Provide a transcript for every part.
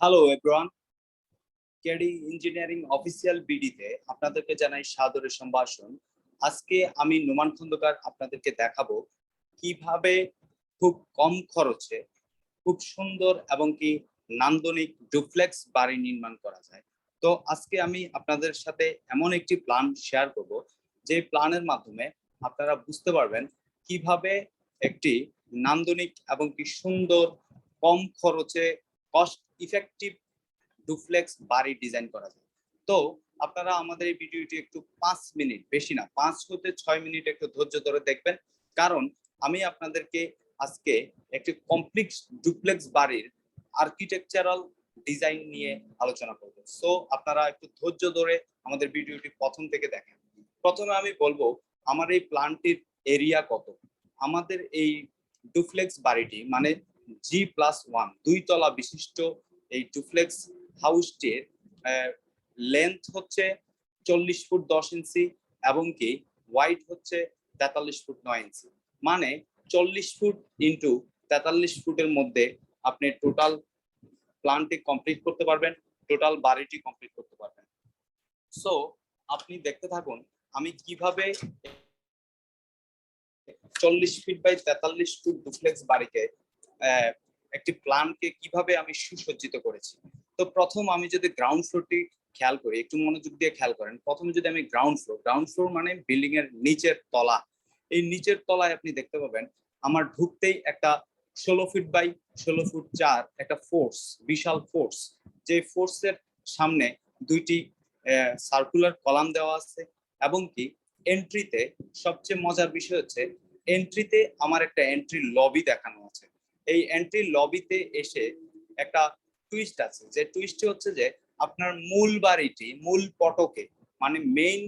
Hello everyone KD engineering official বিডিতে আপনাদেরকে জানাই সাদরের সম্ভাষণ। আজকে আমি নোমান খন্দকার আপনাদেরকে দেখাবো কীভাবে খুব কম খরচে খুব সুন্দর এবং কি নান্দনিক ডুপ্লেক্স বাড়ি নির্মাণ করা যায়। তো আজকে আমি আপনাদের সাথে এমন একটি প্ল্যান শেয়ার করব। যে প্ল্যানের মাধ্যমে আপনারা বুঝতে পারবেন কীভাবে একটি নান্দনিক এবং কি সুন্দর কম খরচে কস্ট ইফেক্টিভ ডুপ্লেক্স বাড়ি ডিজাইন করা যায়। তো আপনারা আমাদের এই ভিডিওটি একটু পাঁচ মিনিট, বেশি না, পাঁচ হতে ছয় মিনিট একটু ধৈর্য ধরে দেখবেন। কারণ আমি আপনাদেরকে আজকে একটি কমপ্লিক্স ডুপ্লেক্স বাড়ির আর্কিটেকচারাল ডিজাইন নিয়ে আলোচনা করব। সো আপনারা একটু ধৈর্য ধরে আমাদের ভিডিওটি প্রথম থেকে দেখেন। প্রথমে আমি বলব, আমার এই প্ল্যানটির এরিয়া কত? আমাদের এই ডুপ্লেক্স বাড়িটি মানে জি প্লাস ওয়ান দুই তলা বিশিষ্ট এই ডুপ্লেক্স হাউসটির লেন্থ হচ্ছে চল্লিশ ফুট দশ ইঞ্চি এবং কি ওয়াইড হচ্ছে তেতাল্লিশ ফুট নয় ইঞ্চি। মানে চল্লিশ ফুট ইন্টু তেতাল্লিশ ফুটের মধ্যে আপনি টোটাল প্ল্যানটি কমপ্লিট করতে পারবেন টোটাল বাড়িটি কমপ্লিট করতে পারবেন। সো আপনি দেখতে থাকুন আমি কীভাবে চল্লিশ ফিট বাই তেতাল্লিশ ফুট ডুপ্লেক্স বাড়িকে একটি প্ল্যানকে কীভাবে আমি সুসজ্জিত করেছি? তো প্রথম আমি যদি গ্রাউন্ড ফ্লোরটি খেয়াল করি, একটু মনোযোগ দিয়ে খেয়াল করেন, প্রথমে যদি আমি গ্রাউন্ড ফ্লোর গ্রাউন্ড ফ্লোর মানে বিল্ডিং এর নিচের তলা। এই নিচের তলায় আপনি দেখতে পাবেন, আমার ঢুকতেই একটা ষোলো ফিট বাই ষোলো ফুট চার একটা ফোর্স বিশাল ফোর্স যে ফোর্সের সামনে দুইটি সার্কুলার কলাম দেওয়া আছে, এবং কি এন্ট্রিতে সবচেয়ে মজার বিষয় হচ্ছে এন্ট্রিতে আমার একটা এন্ট্রি লবি দেখানো আছে। এই এন্ট্রি লবিতে এসে একটা টুইস্ট আছে। যে টুইস্টটি হচ্ছে যে, আপনার মূল বাড়িটি, মূল পটকে মানে মেইন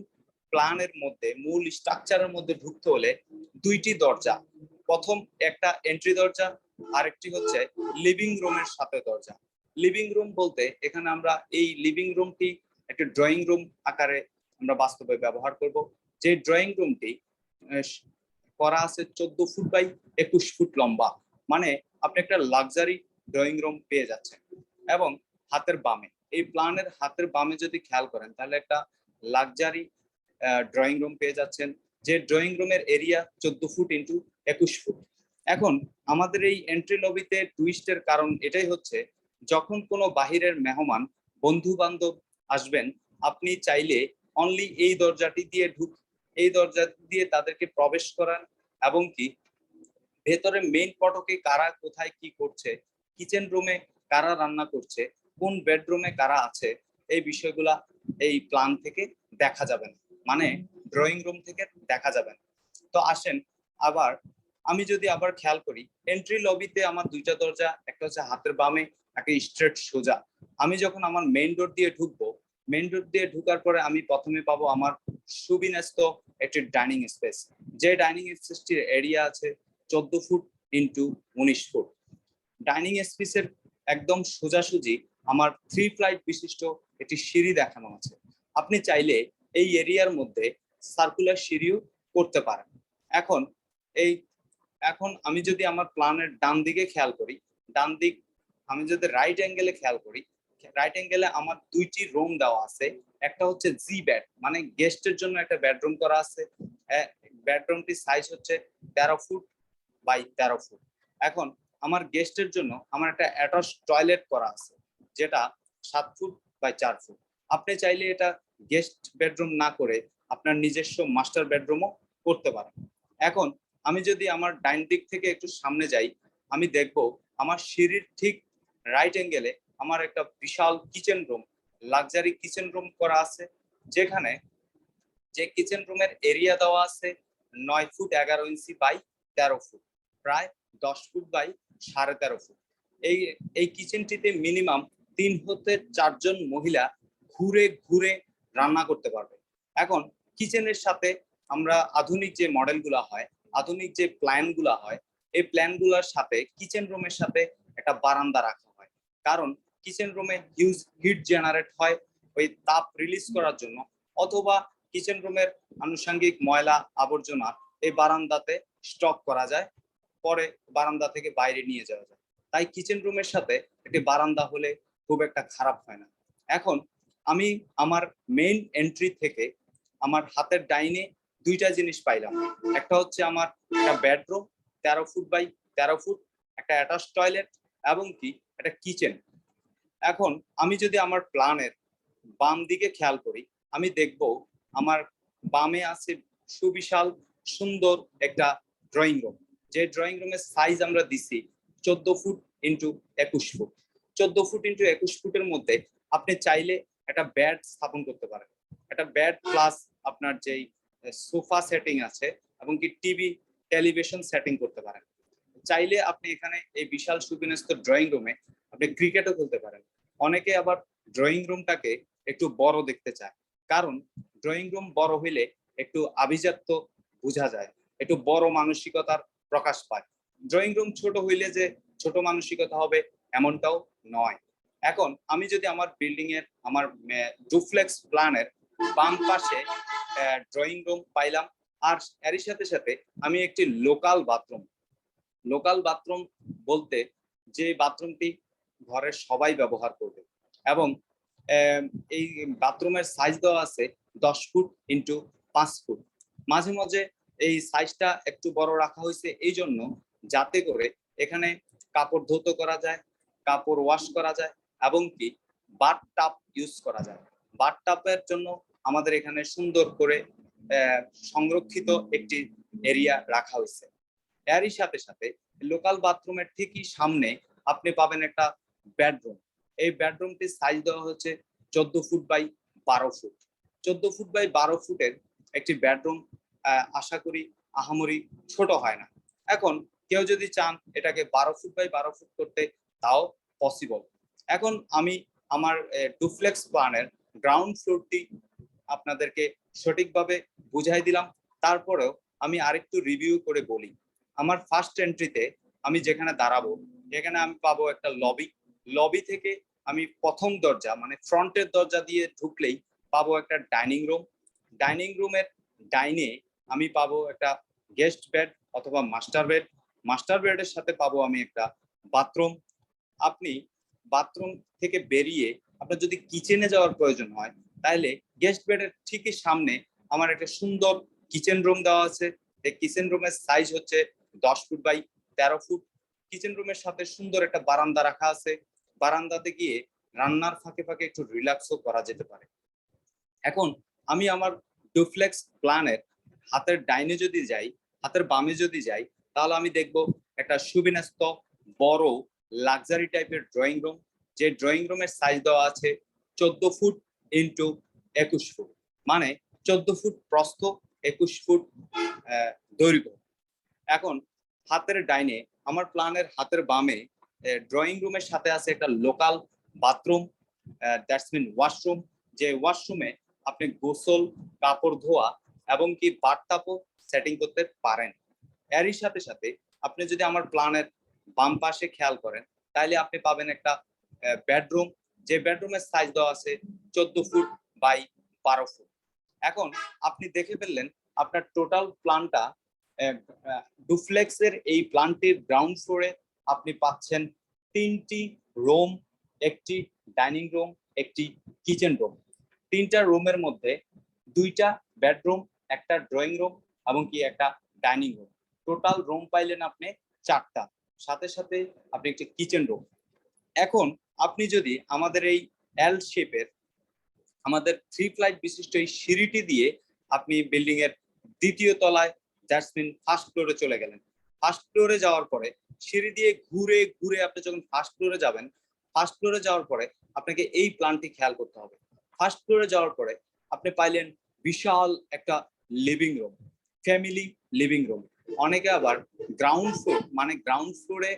প্ল্যানের মধ্যে, মূল স্ট্রাকচারের মধ্যে ঢুকতে হলে দুইটি দরজা। প্রথম একটা এন্ট্রি দরজা, আরেকটি হচ্ছে লিভিং রুমের সাথে দরজা। লিভিং রুম বলতে এখানে আমরা এই লিভিং রুমটি একটা ড্রয়িং রুম আকারে আমরা বাস্তবে ব্যবহার করব। যে ড্রয়িং রুমটি করা আছে চোদ্দ ফুট বাই একুশ ফুট লম্বা। মানে আপনি একটা লাক্সারি ড্রয়িং রুম পেয়ে যাচ্ছেন। এবং হাতের বামে, এই প্ল্যানের হাতের বামে যদি খেয়াল করেন, তাহলে একটা লাক্সারি ড্রয়িং রুম পেয়ে যাচ্ছেন। যে ড্রয়িং রুমের এরিয়া চোদ্দ ফুট ইন্টু একুশ ফুট। এখন আমাদের এই এন্ট্রি লবিতে টুইস্টের কারণ এটাই হচ্ছে, যখন কোনো বাহিরের মেহমান বন্ধু বান্ধব আসবেন, আপনি চাইলে অনলি এই দরজাটি দিয়ে ঢুক এই দরজা দিয়ে তাদেরকে প্রবেশ করান এবং কি ভেতরে মেইন পটকে কারা কোথায় কি করছে কিচেন রুমে কারা রান্না করছে, কোন বেডরুমে কারা আছে, এই বিষয়গুলা এই প্ল্যান থেকে দেখা যাবে না। মানে ড্রয়িং রুম থেকে দেখা যাবে না। তো আসেন, আবার আমি যদি আবার খেয়াল করি এন্ট্রি লবিতে আমার দুইটা দরজা, একটা হচ্ছে হাতের বামে, একটা স্ট্রেট সোজা। আমি যখন আমার মেইন ডোর দিয়ে ঢুকবো মেইন রোড দিয়ে ঢুকার পরে আমি প্রথমে পাবো আমার সুবিন্যস্ত একটি ডাইনিং স্পেস যে ডাইনিং স্পেসটির এরিয়া আছে চোদ্দ ফুট ইন্টু উনিশ ফুট। ডাইনিং স্পেসের একদম সোজাসুজি আমার থ্রি ফ্লাইট বিশিষ্ট একটি সিঁড়ি দেখানো আছে। আপনি চাইলে এই এরিয়ার মধ্যে সার্কুলার সিঁড়িও করতে পারেন। এখন এই, এখন আমি যদি আমার প্ল্যানের ডান দিকে খেয়াল করি ডান দিক আমি যদি রাইট অ্যাঙ্গেলে খেয়াল করি রাইট অ্যাঙ্গেলে আমার দুইটি রুম দেওয়া আছে। একটা হচ্ছে জি বেড মানে গেস্টের জন্য একটা বেডরুম করা আছে। বেডরুমটির সাইজ হচ্ছে তেরো ফুট বাই তেরো ফুট। এখন আমার গেস্টের জন্য আমার একটা অ্যাটাচ টয়লেট করা আছে, যেটা সাত ফুট বাই চার ফুট। আপনি চাইলে এটা গেস্ট বেডরুম না করে আপনার নিজস্ব মাস্টার বেডরুমও করতে পারেন। এখন আমি যদি আমার ডাইন দিক থেকে একটু সামনে যাই, আমি দেখব আমার সিঁড়ির ঠিক রাইট অ্যাঙ্গেলে আমার একটা বিশাল kitchen room luxury kitchen room করা আছে, যেখানে যে কিচেন রুমের এরিয়া দেওয়া আছে নয় ফুট এগারো ইঞ্চি বাই তেরো ফুট, প্রায় দশ ফুট বাই সাড়ে তেরো ফুট। এই এই কিচেনটিতে মিনিমাম তিন হতে চারজন মহিলা ঘুরে ঘুরে রান্না করতে পারবে। এখন কিচেনের সাথে আমরা আধুনিক যে মডেলগুলো হয়, আধুনিক যে প্ল্যানগুলো হয়, এই প্ল্যানগুলোর সাথে কিচেন রুমের সাথে একটা বারান্দা রাখা হয়। কারণ কিচেন রুমে হিউজ হিট জেনারেট হয় ওই তাপ রিলিজ করার জন্য। অথবা কিচেন রুমের আনুষঙ্গিক ময়লা আবর্জনা এই বারান্দাতে স্টক করা যায়, পরে বারান্দা থেকে বাইরে নিয়ে যাওয়া যায়। তাই কিচেন রুমের সাথে একটি বারান্দা হলে খুব একটা খারাপ হয় না। এখন আমি আমার মেইন এন্ট্রি থেকে আমার হাতের ডাইনে দুইটা জিনিস পাইলাম। একটা হচ্ছে আমার একটা বেডরুম তেরো ফুট বাই তেরো ফুট একটা অ্যাটাচ টয়লেট এবং কি? একটা কিচেন এখন আমি যদি আমার প্ল্যানের বাম দিকে খেয়াল করি, আমি দেখব আমার বামে আছে সুবিশাল সুন্দর একটা ড্রয়িং রুম যে ড্রয়িং রুমের সাইজ আমরা দিছি চোদ্দ ফুট ইন্টু একুশ ফুট। চোদ্দ ফুট ইন্টু একুশ ফুটের মধ্যে আপনি চাইলে একটা ব্যাড স্থাপন করতে পারেন। একটা ব্যাড প্লাস আপনার যেই সোফা সেটিং আছে এবং কি টিভি টেলিভিশন সেটিং করতে পারেন। চাইলে আপনি এখানে এই বিশাল সুবিন্যস্ত ড্রয়িং রুমে আপনি ক্রিকেটও খেলতে পারেন। অনেকে আবার ড্রয়িং রুমটাকে একটু বড় দেখতে চায়। কারণ ড্রয়িং রুম বড় হইলে একটু আভিজাত্য বোঝা যায়, একটু বড় মানসিকতার প্রকাশ পায়। ড্রয়িং রুম ছোট হইলে যে ছোট মানসিকতা হবে এমনটাও নয়। এখন আমি যদি আমার বিল্ডিং এর, আমার ডুফ্লেক্স প্ল্যানের বাম পাশে ড্রয়িং রুম পাইলাম আর এরই সাথে সাথে আমি একটি লোকাল বাথরুম লোকাল বাথরুম বলতে যে বাথরুমটি ঘরের সবাই ব্যবহার করবে। এবং এই বাথরুমের সাইজ দেওয়া আছে দশ ফুট ইন্টু পাঁচ ফুট। মাঝে মাঝে এই সাইজটা একটু বড় রাখা হয়েছে এই জন্য যাতে করে এখানে কাপড় ধৌত করা যায়, কাপড় ওয়াশ করা যায় এবং কি বাথ টাপ ইউজ করা যায়। বাথ টাপের জন্য আমাদের এখানে সুন্দর করে সংরক্ষিত একটি এরিয়া রাখা হয়েছে। এরই সাথে সাথে লোকাল বাথরুমের ঠিকই সামনে আপনি পাবেন একটা বেডরুম এই বেডরুমটির সাইজ দেওয়া হচ্ছে চোদ্দ ফুট বাই বারো ফুট। চোদ্দ ফুট বাই বারো ফুটের একটি বেডরুম আশা করি আহামরি ছোট হয় না। এখন কেউ যদি চান এটাকে বারো ফুট বাই বারো ফুট করতে, তাও পসিবল এখন আমি আমার ডুফ্লেক্স প্ল্যানের গ্রাউন্ড ফ্লোরটি আপনাদেরকে সঠিকভাবে বুঝাই দিলাম। তারপরেও আমি আরেকটু রিভিউ করে বলি। আমার ফার্স্ট এন্ট্রিতে আমি যেখানে দাঁড়াবো, এখানে আমি পাবো একটা লবি লবি থেকে আমি প্রথম দরজা মানে ফ্রন্টের দরজা দিয়ে ঢুকলেই পাবো একটা ডাইনিং রুম। ডাইনিং রুমের ডাইনে আমি পাবো একটা গেস্ট বেড অথবা মাস্টার বেড। মাস্টার বেডের সাথে পাবো আমি একটা বাথরুম। আপনি বাথরুম থেকে বেরিয়ে আপনার যদি কিচেনে যাওয়ার প্রয়োজন হয়, তাহলে গেস্ট বেডের ঠিকই সামনে আমার একটা সুন্দর কিচেন রুম দেওয়া আছে। এই কিচেন রুমের সাইজ হচ্ছে দশ ফুট বাই তেরো ফুট। কিচেন রুমের সাথে সুন্দর একটা বারান্দা রাখা আছে। বারান্দাতে গিয়ে রান্নার ফাঁকে ফাঁকে একটু রিল্যাক্সও করা যেতে পারে। এখন আমি আমার ডুফ্লেক্স প্ল্যানের হাতের ডাইনে যদি যাই, হাতের বামে যদি যাই, তাহলে আমি দেখব একটা সুবিন্যস্ত বড় লাক্সারি টাইপের ড্রয়িং রুম যে ড্রয়িং রুমের সাইজ দেওয়া আছে চোদ্দ ফুট ইন্টু একুশ ফুট। মানে চোদ্দ ফুট প্রস্থ, একুশ ফুট দৈর্ঘ্য। এখন হাতের ডাইনে, আমার প্ল্যানের হাতের বামে ড্রয়িং রুমের সাথে আছে একটা local bathroom that's mean washroom যে ওয়াশরুমে আপনি গোসল, কাপড় ধোয়া এবং কি বাথটাপও সেটিং করতে পারেন। এরই সাথে সাথে আপনি যদি আমার প্ল্যানের বাম পাশে খেয়াল করেন তাহলে আপনি পাবেন একটা বেডরুম যে বেডরুমের সাইজ দেওয়া আছে চোদ্দ ফুট বাই বারো ফুট। এখন আপনি দেখে ফেললেন আপনার টোটাল প্ল্যানটা ডুফ্লেক্সের এই প্ল্যানটির গ্রাউন্ড ফ্লোরে আপনি পাচ্ছেন তিনটি রুম, একটি ডাইনিং রুম, একটি কিচেন রুম। তিনটা রুমের মধ্যে দুইটা বেডরুম, একটা ড্রয়িং রুম এবং কি একটা ডাইনিং রুম। টোটাল রুম পাইলেন আপনি চারটা। সাথে সাথে আপনি একটি কিচেন রুম। এখন আপনি যদি আমাদের এই এল শেপের আমাদের থ্রি ফ্লাইট বিশিষ্ট এই সিঁড়িটি দিয়ে আপনি বিল্ডিং এর দ্বিতীয় তলায় দ্যাটস মিন ফার্স্ট ফ্লোরে চলে গেলেন। ফার্স্ট ফ্লোরে যাওয়ার পরে সিঁড়ি দিয়ে ঘুরে ঘুরে আপনি যখন ফার্স্ট ফ্লোরে যাবেন ফার্স্ট ফ্লোরে যাওয়ার পরে আপনাকে এই প্ল্যানটি খেয়াল করতে হবে। ফার্স্ট ফ্লোরে যাওয়ার পরে আপনি পাইলেন বিশাল একটা living room family living room অনেকে আবার গ্রাউন্ড ফ্লোর মানে গ্রাউন্ড ফ্লোরে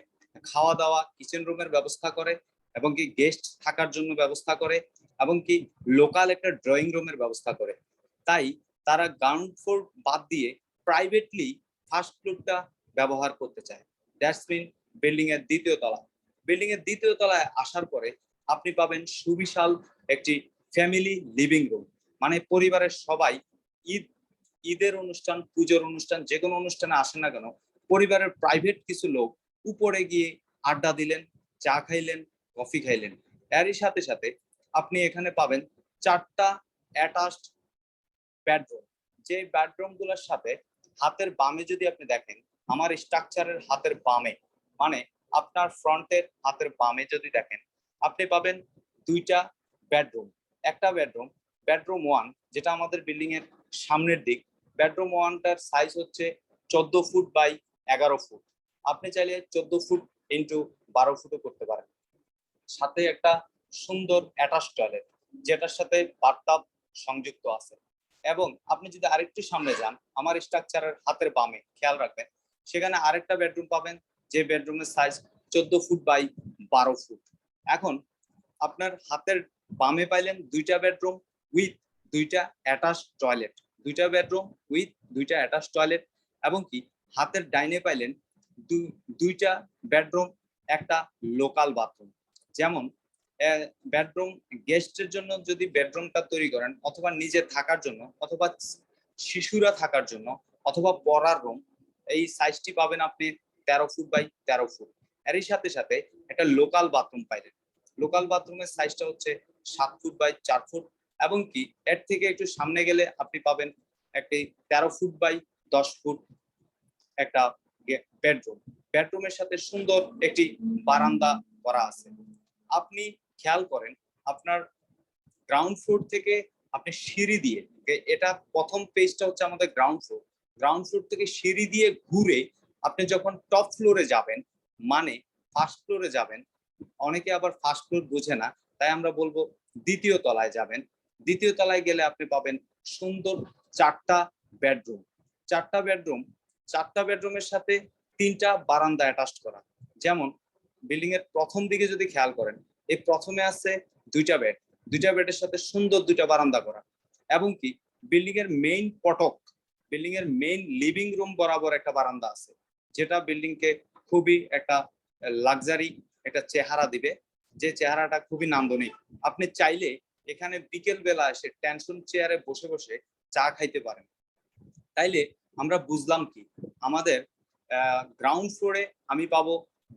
খাওয়া দাওয়া কিচেন রুমের ব্যবস্থা করে এবং কি গেস্ট থাকার জন্য ব্যবস্থা করে এবং কি লোকাল একটা ড্রয়িং রুমের ব্যবস্থা করে। তাই তারা গ্রাউন্ড ফ্লোর বাদ দিয়ে প্রাইভেটলি ফার্স্ট ফ্লোরটা ব্যবহার করতে চায়। মিন বিল্ডিং এর দ্বিতীয় তলা। বিল্ডিং এর দ্বিতীয় তলায় আসার পরে আপনি পাবেন সুবিশাল একটি ফ্যামিলি লিভিং রুম মানে পরিবারের সবাই ঈদ, ঈদের অনুষ্ঠান, পুজোর অনুষ্ঠান যে কোনো অনুষ্ঠানে আসেন না কেন, পরিবারের প্রাইভেট কিছু লোক উপরে গিয়ে আড্ডা দিলেন, চা খাইলেন কফি খাইলেন। এরই সাথে সাথে আপনি এখানে পাবেন চারটা অ্যাটাচড বেডরুম যে বেডরুমগুলোর সাথে হাতের বামে যদি আপনি দেখেন আমার স্ট্রাকচারের হাতের বামে মানে আপনার ফ্রন্টের হাতের বামে যদি দেখেন, আপনি পাবেন দুইটা বেডরুম একটা বেডরুম বেডরুম ওয়ান যেটা আমাদের বিল্ডিং এর সামনের দিক। বেডরুম ওয়ানটার সাইজ হচ্ছে চোদ্দ ফুট বাই এগারো ফুট। আপনি চাইলে চোদ্দ ফুট ইন্টু বারো ফুটও করতে পারেন। সাথে একটা সুন্দর অ্যাটাচ টয়লেট যেটার সাথে বাথটাব সংযুক্ত আছে। এবং আপনি যদি আরেকটু সামনে যান, আমার স্ট্রাকচারের হাতের বামে, খেয়াল রাখবেন সেখানে আরেকটা বেডরুম পাবেন, যে বেডরুমের সাইজ চোদ্দ ফুট বাই বারো ফুট এখন আপনার হাতের বামে পাইলেন দুইটা বেডরুম উইথ দুইটা অ্যাটাচ টয়লেট দুইটা বেডরুম উইথ দুইটা অ্যাটাচ টয়লেট এবং কি হাতের ডাইনে পাইলেন দুইটা বেডরুম একটা লোকাল বাথরুম যেমন বেডরুম গেস্টের জন্য যদি বেডরুমটা তৈরি করেন অথবা নিজে থাকার জন্য অথবা শিশুরা থাকার জন্য অথবা পড়ার রুম এই সাইজটি পাবেন আপনি তেরো ফুট বাই তেরো ফুট এরই সাথে সাথে একটা লোকাল বাথরুম পাইলেন। লোকাল বাথরুমের সাইজটা হচ্ছে সাত ফুট বাই চার ফুট এবং কি এর থেকে একটু সামনে গেলে আপনি পাবেন একটি তেরো ফুট বাই দশ ফুট একটা বেডরুম বেডরুমের সাথে সুন্দর একটি বারান্দা করা আছে। আপনি খেয়াল করেন আপনার গ্রাউন্ড ফ্লোর থেকে আপনি সিঁড়ি দিয়ে এটা প্রথম পেজটা হচ্ছে আমাদের গ্রাউন্ড ফ্লোর গ্রাউন্ড ফ্লোর থেকে সিঁড়ি দিয়ে ঘুরে আপনি যখন টপ ফ্লোরে যাবেন মানে ফার্স্ট ফ্লোরে যাবেন, অনেকে আবার ফার্স্ট ফ্লোর বোঝে না, তাই আমরা বলব দ্বিতীয় তলায় যাবেন। দ্বিতীয় তলায় গেলে আপনি পাবেন সুন্দর চারটা বেডরুম চারটা বেডরুম চারটা বেডরুমের সাথে তিনটা বারান্দা অ্যাটাচ করা। যেমন বিল্ডিং এর প্রথম দিকে যদি খেয়াল করেন, এই প্রথমে আছে দুইটা বেড দুইটা বেডের সাথে সুন্দর দুইটা বারান্দা করা। এবং কি বিল্ডিং এর মেইন পটক বিল্ডিং এর মেইন লিভিং রুম বরাবর একটা বারান্দা আছে, যেটা বিল্ডিং কে খুবই একটা লাক্সারি একটা চেহারা দিবে। যে চেহারাটা খুবই নান্দনিক। আপনি চাইলে এখানে বিকেল বেলা এসে টেনশন চেয়ারে বসে বসে চা খাইতে পারেন। তাইলে আমরা বুঝলাম কি, আমাদের গ্রাউন্ড ফ্লোরে আমি পাবো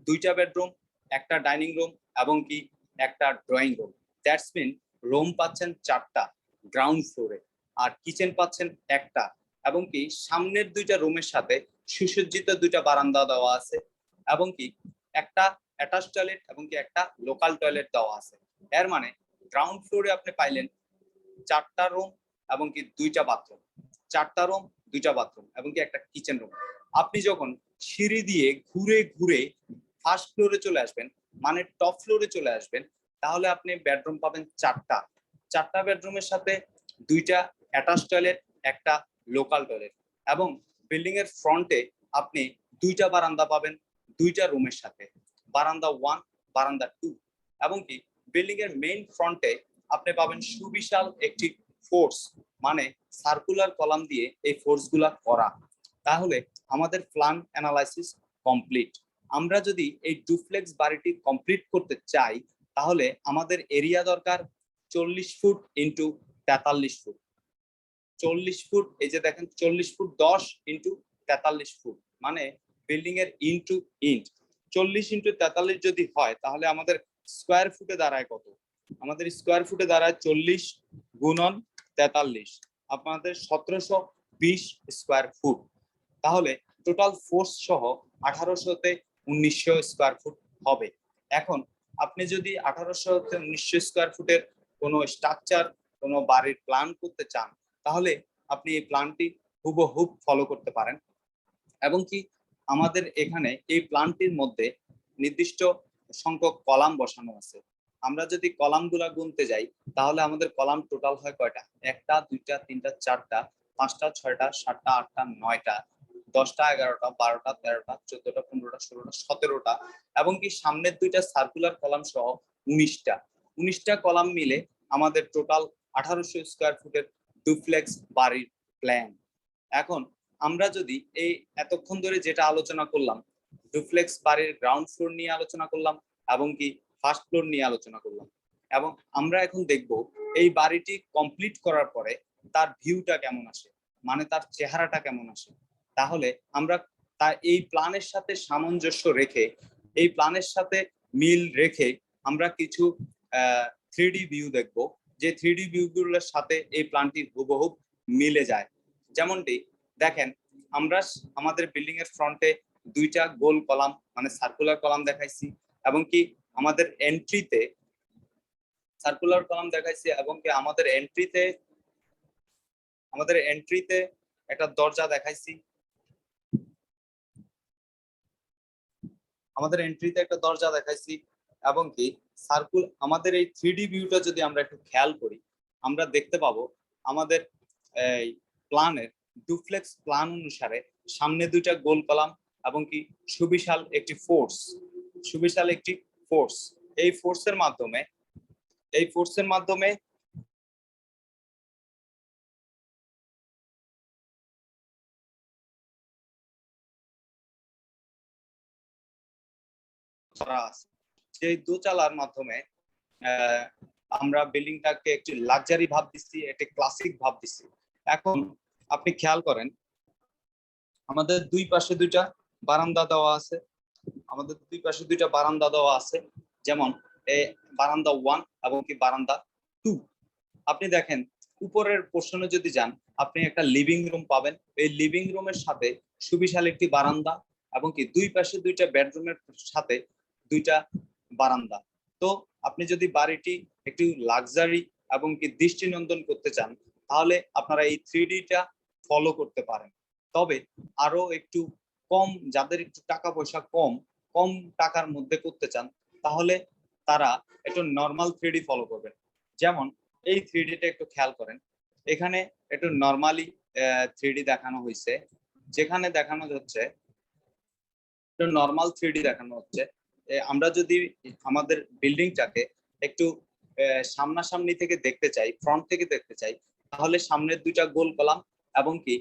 দুইটা বেডরুম একটা ডাইনিং রুম এবং কি একটা drawing room that's mean room পাচ্ছেন চারটা গ্রাউন্ড ফ্লোরে আর কিচেন পাচ্ছেন একটা। এবং কি সামনের দুইটা রুমের সাথে সুসজ্জিত দুইটা বারান্দা দেওয়া আছে এবং কি একটা অ্যাটাচ টয়লেট এবং কি একটা লোকাল টয়লেট দেওয়া আছে। এর মানে গ্রাউন্ড ফ্লোরে আপনি পাইলেন চারটা রুম এবং কি দুইটা বাথরুম চারটা রুম দুইটা বাথরুম এবং কি একটা কিচেন রুম আপনি যখন সিঁড়ি দিয়ে ঘুরে ঘুরে ফার্স্ট ফ্লোরে চলে আসবেন মানে টপ ফ্লোরে চলে আসবেন, তাহলে আপনি বেডরুম পাবেন চারটা। চারটা বেডরুমের সাথে দুইটা অ্যাটাচ টয়লেট একটা লোকাল টয়লেট এবং বিল্ডিং এর ফ্রন্টে আপনি দুইটা বারান্দা পাবেন, দুইটা রুমের সাথে। বারান্দা ওয়ান বারান্দা টু এবং কি বিল্ডিং এর মেইন ফ্রন্টে আপনি পাবেন সুবিশাল একটি ফোর্স মানে সার্কুলার কলাম দিয়ে এই ফোর্সগুলা করা। তাহলে আমাদের প্ল্যান অ্যানালাইসিস কমপ্লিট আমরা যদি এই ডুপ্লেক্স বাড়িটি কমপ্লিট করতে চাই, তাহলে আমাদের এরিয়া দরকার চল্লিশ ফুট ইন্টু তেতাল্লিশ ফুট। চল্লিশ ফুট, এই যে দেখেন চল্লিশ ফুট দশ ইন্টু তেতাল্লিশ ফুট মানে বিল্ডিং এর ইন্টু ইন্ট চল্লিশ ইন্টু তেতাল্লিশ যদি হয়, তাহলে আমাদের স্কোয়ার ফুটে দাঁড়ায় কত? আমাদের স্কোয়ার ফুটে দাঁড়ায় চল্লিশ গুণন তেতাল্লিশ, আপনাদের সতেরোশো বিশ স্কোয়ার ফুট তাহলে টোটাল ফোর্স সহ আঠারোশোতে উনিশশো স্কোয়ার ফুট হবে। এখন আপনি যদি আঠারোশো উনিশশো স্কোয়ার ফুটের কোনো স্ট্রাকচার কোনো বাড়ির প্ল্যান করতে চান তাহলে আপনি এই প্ল্যানটি হুবহুব ফলো করতে পারেন। এবং কি আমাদের এখানে এই প্ল্যানটির মধ্যে নির্দিষ্ট সংখ্যক কলাম বসানো আছে। আমরা যদি কলামগুলা গুনতে যাই, তাহলে আমাদের কলাম টোটাল হয় কয়টা? একটা, দুইটা, তিনটা, চারটা, পাঁচটা, ছয়টা, সাতটা, আটটা, নয়টা, দশটা, এগারোটা, বারোটা, তেরোটা, চোদ্দটা, পনেরোটা, ষোলোটা, সতেরোটা, এবং কি সামনের দুইটা সার্কুলার কলাম সহ উনিশটা। উনিশটা কলাম মিলে আমাদের টোটাল আঠারোশো স্কোয়ার ফুটের ডুপ্লেক্স বাড়ির প্ল্যান এখন আমরা যদি এই এতক্ষণ ধরে যেটা আলোচনা করলাম ডুপ্লেক্স বাড়ির গ্রাউন্ড ফ্লোর নিয়ে আলোচনা করলাম এবং কি ফার্স্ট ফ্লোর নিয়ে আলোচনা করলাম এবং আমরা এখন দেখব এই বাড়িটি কমপ্লিট করার পরে তার ভিউটা কেমন আসে মানে তার চেহারাটা কেমন আসে। তাহলে আমরা তা এই প্ল্যানের সাথে সামঞ্জস্য রেখে, এই প্ল্যানের সাথে মিল রেখে আমরা কিছু থ্রি ভিউ দেখব। যে থ্রি ডি ভিউগুলোর সাথে এই প্ল্যানটি হুবহু মিলে যায়। যেমনটি, দেখেন, আমরা আমাদের বিল্ডিং এর ফ্রন্টে দুইটা গোল কলাম মানে সার্কুলার কলাম দেখাইছি এবং কি আমাদের এন্ট্রিতে সার্কুলার কলাম দেখাইছি এবং কি আমাদের এন্ট্রিতে আমাদের এন্ট্রিতে একটা দরজা দেখাইছি। আমাদের এন্ট্রিতে একটা দরজা দেখাইছি। এবং কি সার্কুল আমাদের এই থ্রি ভিউটা যদি আমরা একটু খেয়াল করি, আমরা দেখতে পাবো আমাদের এই প্ল্যানের ডুপ্লেক্স প্ল্যান অনুসারে সামনে দুইটা গোল কলাম এবং কি সুবিশাল একটি ফোর্স সুবিশাল একটি ফোর্স এই ফোর্সের মাধ্যমে, এই ফোর্সের মাধ্যমে করা আছে। যে দোচালার মাধ্যমে আমরা বিল্ডিংটাকে একটি লাক্সারি ভাব দিচ্ছি, একটি ক্লাসিক ভাব দিচ্ছি। এখন আপনি খেয়াল করেন, আমাদের দুই পাশে দুইটা বারান্দা দেওয়া আছে। আমাদের দুই পাশে দুইটা বারান্দা দেওয়া আছে। যেমন বারান্দা ওয়ান এবং কি বারান্দা টু। আপনি দেখেন, উপরের পোর্শনে যদি যান, আপনি একটা লিভিং রুম পাবেন। এই লিভিং রুমের সাথে সুবিশাল একটি বারান্দা এবং কি দুই পাশে দুইটা বেডরুমের সাথে দুইটা বারান্দা। তো আপনি যদি বাড়িটি একটু লাক্সারি এবং কি দৃষ্টিনন্দন করতে চান, তাহলে আপনারা এই থ্রি টা ফলো করতে পারেন। তবে আরও একটু কম, যাদের একটু টাকা পয়সা কম কম টাকার মধ্যে করতে চান, তাহলে তারা একটু নর্মাল থ্রি ফলো করবেন। যেমন এই থ্রি টা একটু খেয়াল করেন, এখানে একটু নর্মালি থ্রি দেখানো হয়েছে যেখানে দেখানো হচ্ছে, একটু নর্মাল থ্রি দেখানো হচ্ছে। আমরা যদি আমাদের বিল্ডিংটাকে একটু সামনাসামনি থেকে দেখতে চাই ফ্রন্ট থেকে দেখতে চাই, তাহলে সামনের দুইটা গোল কলাম এবং কি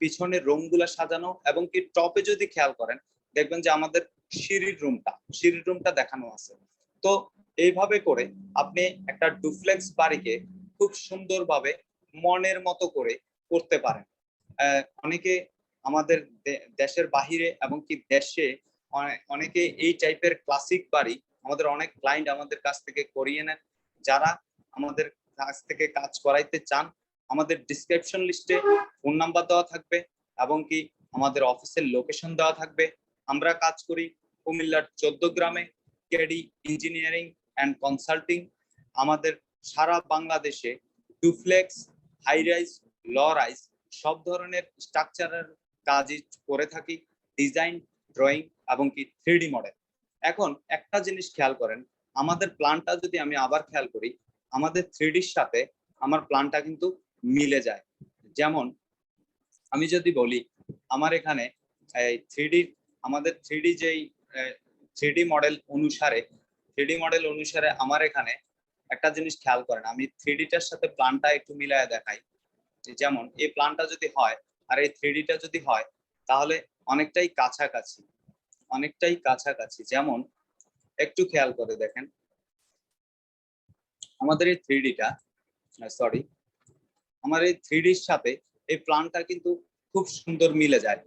পিছনের রুমগুলা সাজানো এবং কি টপে যদি খেয়াল করেন, দেখবেন যে আমাদের সিঁড়ির রুমটা সিঁড়ির রুমটা দেখানো আছে। তো এইভাবে করে আপনি একটা ডুপ্লেক্স বাড়িকে খুব সুন্দরভাবে মনের মতো করে করতে পারেন। অনেকে আমাদের দেশের বাহিরে এবং কি দেশে অনেকে এই টাইপের ক্লাসিক বাড়ি আমাদের অনেক ক্লায়েন্ট আমাদের কাছ থেকে করিয়ে নেন। যারা আমাদের কাছ থেকে কাজ করাইতে চান, আমাদের ডিসক্রিপশন লিস্টে ফোন নাম্বার দেওয়া থাকবে এবং কি আমাদের অফিসের লোকেশন দেওয়া থাকবে। আমরা কাজ করি কুমিল্লার চোদ্দ গ্রামে কেডি ইঞ্জিনিয়ারিং অ্যান্ড কনসাল্টিং আমাদের সারা বাংলাদেশে duplex high rise low rise সব ধরনের স্ট্রাকচারের কাজই করে থাকি। ডিজাইন ড্রয়িং এবং কি থ্রি মডেল এখন একটা জিনিস খেয়াল করেন, আমাদের প্ল্যানটা যদি আমি আবার খেয়াল করি, আমাদের থ্রিডির সাথে আমার প্ল্যানটা কিন্তু মিলে যায়। যেমন, আমি যদি বলি, আমার এখানে, এই থ্রিডি আমাদের থ্রিডি যেই থ্রিডি মডেল অনুসারে থ্রিডি মডেল অনুসারে আমার এখানে একটা জিনিস খেয়াল করেন, আমি থ্রিডিটার সাথে প্ল্যানটা একটু মিলায় দেখাই। যেমন, এই প্ল্যানটা যদি হয়, আর এই থ্রিডিটা যদি হয়, তাহলে অনেকটাই কাছাকাছি। অনেকটাই কাছাকাছি। যেমন, একটু খেয়াল করে দেখেন। আমাদের এই থ্রিডিটা সরি আমার এই থ্রিডির সাথে এই প্ল্যানটা কিন্তু খুব সুন্দর মিলে যায়।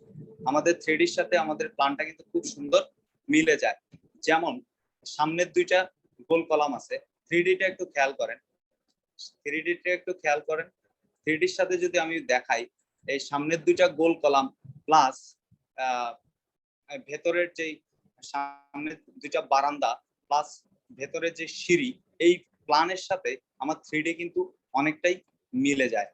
আমাদের থ্রিডির সাথে আমাদের প্ল্যানটা কিন্তু খুব সুন্দর মিলে যায়। যেমন, সামনের দুইটা গোল কলাম আছে। থ্রিডিটা একটু খেয়াল করেন। থ্রিডিটা একটু খেয়াল করেন। থ্রিডির সাথে যদি আমি দেখাই, এই সামনের দুইটা গোল কলাম প্লাস ভেতরের যেই সামনে দুইটা বারান্দা প্লাস ভেতরের যে সিঁড়ি, এই প্ল্যানের সাথে আমার থ্রিডি কিন্তু অনেকটাই মিলে যায়।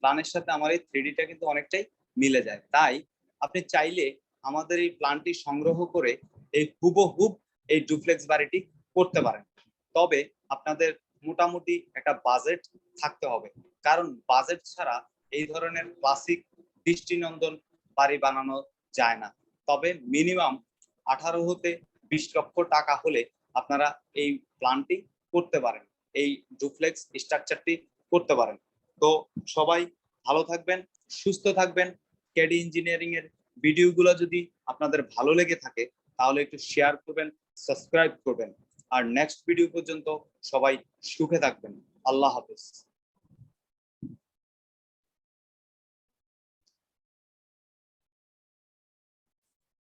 প্ল্যানের সাথে আমার এই থ্রিডিটা কিন্তু অনেকটাই মিলে যায়। তাই আপনি চাইলে আমাদের এই প্ল্যানটি সংগ্রহ করে এই হুবহুব এই ডুপ্লেক্স বাড়িটি করতে পারেন। তবে আপনাদের মোটামুটি একটা বাজেট থাকতে হবে। কারণ বাজেট ছাড়া এই ধরনের ক্লাসিক দৃষ্টিনন্দন বাড়ি বানানো যায় না। তবে মিনিমাম আঠারো হতে বিশ লক্ষ টাকা হলে আপনারা এই প্ল্যানটি করতে পারেন। এই ডুপ্লেক্স স্ট্রাকচারটি করতে পারেন। তো সবাই ভালো থাকবেন, সুস্থ থাকবেন। কেডি ইঞ্জিনিয়ারিং এর ভিডিওগুলো যদি আপনাদের ভালো লেগে থাকে, তাহলে একটু শেয়ার করবেন সাবস্ক্রাইব করবেন। আর নেক্সট ভিডিও পর্যন্ত সবাই সুখে থাকবেন। আল্লাহ হাফেজ।